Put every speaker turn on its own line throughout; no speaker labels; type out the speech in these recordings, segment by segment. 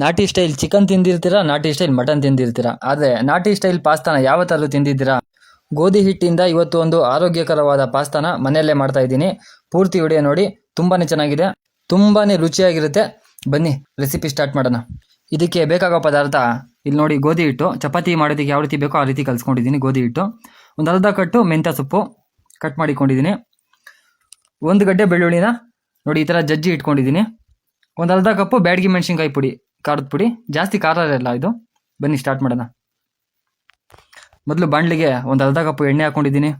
ನಾಟಿ style chicken ತಿಂದಿರ್ತೀರಾ, ನಾಟಿ style mutton ತಿಂದಿರ್ತೀರಾ? ಆದರೆ ನಾಟಿ ಸ್ಟೈಲ್ ಪಾಸ್ತಾನ ಯಾವತ್ತಾದರೂ ತಿಂದಿದ್ದೀರಾ? ಗೋಧಿ ಹಿಟ್ಟಿಂದ ಇವತ್ತು ಒಂದು ಆರೋಗ್ಯಕರವಾದ ಪಾಸ್ತಾನ ಮನೆಯಲ್ಲೇ ಮಾಡ್ತಾ ಇದ್ದೀನಿ. ಪೂರ್ತಿ ವಿಡಿಯೋ ನೋಡಿ ತುಂಬಾ ಚೆನ್ನಾಗಿದೆ ತುಂಬಾ ರುಚಿಯಾಗಿರುತ್ತೆ. ಬನ್ನಿ, ರೆಸಿಪಿ ಸ್ಟಾರ್ಟ್ ಮಾಡೋಣ. ಇದಕ್ಕೆ ಬೇಕಾಗೋ ಪದಾರ್ಥ, ಇಲ್ಲಿ ನೋಡಿ ಗೋಧಿ ಹಿಟ್ಟು. ಚಪಾತಿ ಮಾಡೋದಕ್ಕೆ ಯಾವ ರೀತಿ ಬೇಕೋ ಆ ರೀತಿ ಕಲಿಸ್ಕೊಂಡಿದ್ದೀನಿ ಗೋಧಿ ಹಿಟ್ಟು. ಒಂದು ಅರ್ಧ ಕಟ್ಟು ಮೆಂತ್ಯ ಸೊಪ್ಪು ಕಟ್ ಮಾಡಿಕೊಂಡಿದ್ದೀನಿ. ಒಂದು ಗಡ್ಡೆ ಬೆಳ್ಳುಳ್ಳಿನ, ನೋಡಿ ಈ ಥರ ಜಜ್ಜಿ ಇಟ್ಕೊಂಡಿದ್ದೀನಿ. ಒಂದು ಅರ್ಧ ಕಪ್ಪು ಬ್ಯಾಡಗಿ ಮೆಣಸಿನ್ಕಾಯಿ ಪುಡಿ. ಖಾರದ ಪುಡಿ. ಜಾಸ್ತಿ ಖಾರ ಇರಲ್ಲ ಇದು. ಬನ್ನಿ ಸ್ಟಾರ್ಟ್ ಮಾಡೋಣ. ಮೊದಲು ಬಾಣಲಿಗೆ ಒಂದು ಅರ್ಧ ಕಪ್ಪು ಎಣ್ಣೆ ಹಾಕ್ಕೊಂಡಿದ್ದೀನಿ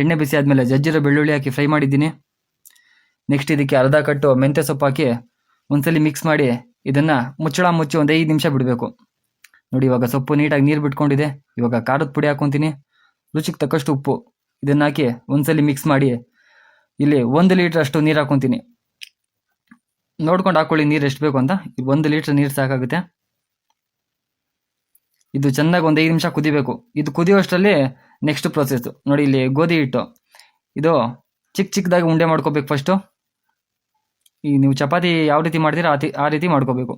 ಎಣ್ಣೆ ಬಿಸಿ ಆದಮೇಲೆ ಜಜ್ಜಿರೋ ಬೆಳ್ಳುಳ್ಳಿ ಹಾಕಿ ಫ್ರೈ ಮಾಡಿದ್ದೀನಿ. ನೆಕ್ಸ್ಟ್ ಇದಕ್ಕೆ ಅರ್ಧ ಕಟ್ಟು ಮೆಂತ್ಯ ಸೊಪ್ಪು ಹಾಕಿ ಒಂದ್ಸಲಿ ಮಿಕ್ಸ್ ಮಾಡಿ ಇದನ್ನು ಮುಚ್ಚಳ ಮುಚ್ಚಿ ಒಂದು ಐದು ನಿಮಿಷ ಬಿಡಬೇಕು. ನೋಡಿ ಇವಾಗ ಸೊಪ್ಪು ನೀಟಾಗಿ ನೀರು ಬಿಟ್ಕೊಂಡಿದೆ. ಇವಾಗ ಖಾರದ ಪುಡಿ ಹಾಕ್ಕೊತೀನಿ ರುಚಿಗೆ ತಕ್ಕಷ್ಟು ಉಪ್ಪು. ಇದನ್ನು ಹಾಕಿ ಒಂದ್ಸಲಿ ಮಿಕ್ಸ್ ಮಾಡಿ ಇಲ್ಲಿ ಒಂದು ಲೀಟ್ರ್ ಅಷ್ಟು ನೀರು ಹಾಕ್ಕೊತೀನಿ ನೋಡ್ಕೊಂಡು ಹಾಕೊಳ್ಳಿ, ನೀರು ಎಷ್ಟು ಬೇಕು ಅಂತ. ಒಂದು ಲೀಟ್ರ್ ನೀರು ಸಾಕಾಗುತ್ತೆ. ಇದು ಚೆನ್ನಾಗಿ ಒಂದು ಐದು ನಿಮಿಷ ಕುದಿಬೇಕು. ಇದು ಕುದಿಯೋಷ್ಟರಲ್ಲಿ ನೆಕ್ಸ್ಟ್ ಪ್ರೊಸೆಸ್ ನೋಡಿ, ಇಲ್ಲಿ ಗೋಧಿ ಹಿಟ್ಟು. ಇದು ಚಿಕ್ಕ ಚಿಕ್ಕದಾಗಿ ಉಂಡೆ ಮಾಡ್ಕೋಬೇಕು ಫಸ್ಟು ಈಗ ನೀವು ಚಪಾತಿ ಯಾವ ರೀತಿ ಮಾಡ್ತೀರಾ, ಆ ಆ ರೀತಿ ಮಾಡ್ಕೋಬೇಕು.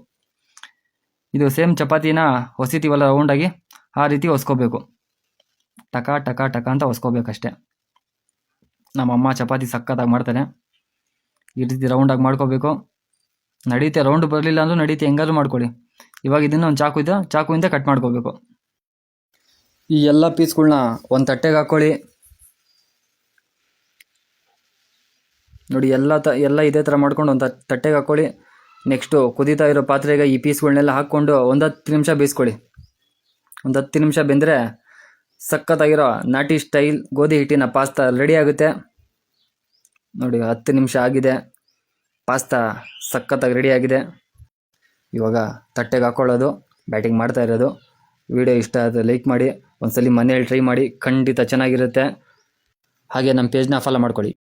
ಇದು ಸೇಮ್ ಚಪಾತಿನ ಹೊಸಿತೀವಲ್ಲ ರೌಂಡಾಗಿ ಆ ರೀತಿ ಹೊಸ್ಕೋಬೇಕು ಟಕ ಟಕ ಟಕ ಅಂತ ಹೊಸ್ಕೋಬೇಕಷ್ಟೆ ನಮ್ಮಮ್ಮ ಚಪಾತಿ ಸಕ್ಕತ್ತಾಗಿ ಮಾಡ್ತಾರೆ. ಈ ರೀತಿ ರೌಂಡಾಗಿ ಮಾಡ್ಕೋಬೇಕು. ನಡೀತೆ ರೌಂಡ್ ಬರಲಿಲ್ಲ ಅಂದ್ರೂ ನಡೀತೆ, ಹೆಂಗಾದ್ರೂ ಮಾಡ್ಕೊಳ್ಳಿ. ಇವಾಗ ಇದನ್ನು ಒಂದು ಚಾಕು ಇದೆ, ಚಾಕುವಿಂದ ಕಟ್ ಮಾಡ್ಕೋಬೇಕು. ಈ ಎಲ್ಲ ಪೀಸ್ಗಳನ್ನ ಒಂದು ತಟ್ಟೆಗೆ ಹಾಕ್ಕೊಳ್ಳಿ ನೋಡಿ, ಎಲ್ಲ ತ, ಎಲ್ಲ ಇದೇ ಥರ ಮಾಡ್ಕೊಂಡು ಒಂದು ತಟ್ಟೆಗೆ ಹಾಕ್ಕೊಳ್ಳಿ ನೆಕ್ಸ್ಟು ಕುದೀತಾ ಇರೋ ಪಾತ್ರೆಗೆ ಈ ಪೀಸ್ಗಳನ್ನೆಲ್ಲ ಹಾಕ್ಕೊಂಡು ಒಂದು ಹತ್ತು ನಿಮಿಷ ಬೇಯಿಸ್ಕೊಳ್ಳಿ. ಒಂದು ಹತ್ತು ನಿಮಿಷ ಬೆಂದರೆ ಸಖತ್ತಾಗಿರೋ ನಾಟಿ ಸ್ಟೈಲ್ ಗೋಧಿ ಹಿಟ್ಟಿನ ಪಾಸ್ತಾ ರೆಡಿ ಆಗುತ್ತೆ. ನೋಡಿ, ಹತ್ತು ನಿಮಿಷ ಆಗಿದೆ. ಪಾಸ್ತಾ ಸಖತ್ತಾಗಿ ರೆಡಿಯಾಗಿದೆ ಇವಾಗ ತಟ್ಟೆಗೆ ಹಾಕ್ಕೊಳ್ಳೋದು ಬ್ಯಾಟಿಂಗ್ ಮಾಡ್ತಾ ಇರೋದು. ವಿಡಿಯೋ ಇಷ್ಟ ಆದರೆ ಲೈಕ್ ಮಾಡಿ, ಒಂದ್ಸಲಿ ಮನೆಯಲ್ಲಿ ಟ್ರೈ ಮಾಡಿ, ಖಂಡಿತ ಚೆನ್ನಾಗಿರುತ್ತೆ. ಹಾಗೆ ನಮ್ಮ ಪೇಜ್ನ ಫಾಲೋ ಮಾಡ್ಕೊಳ್ಳಿ.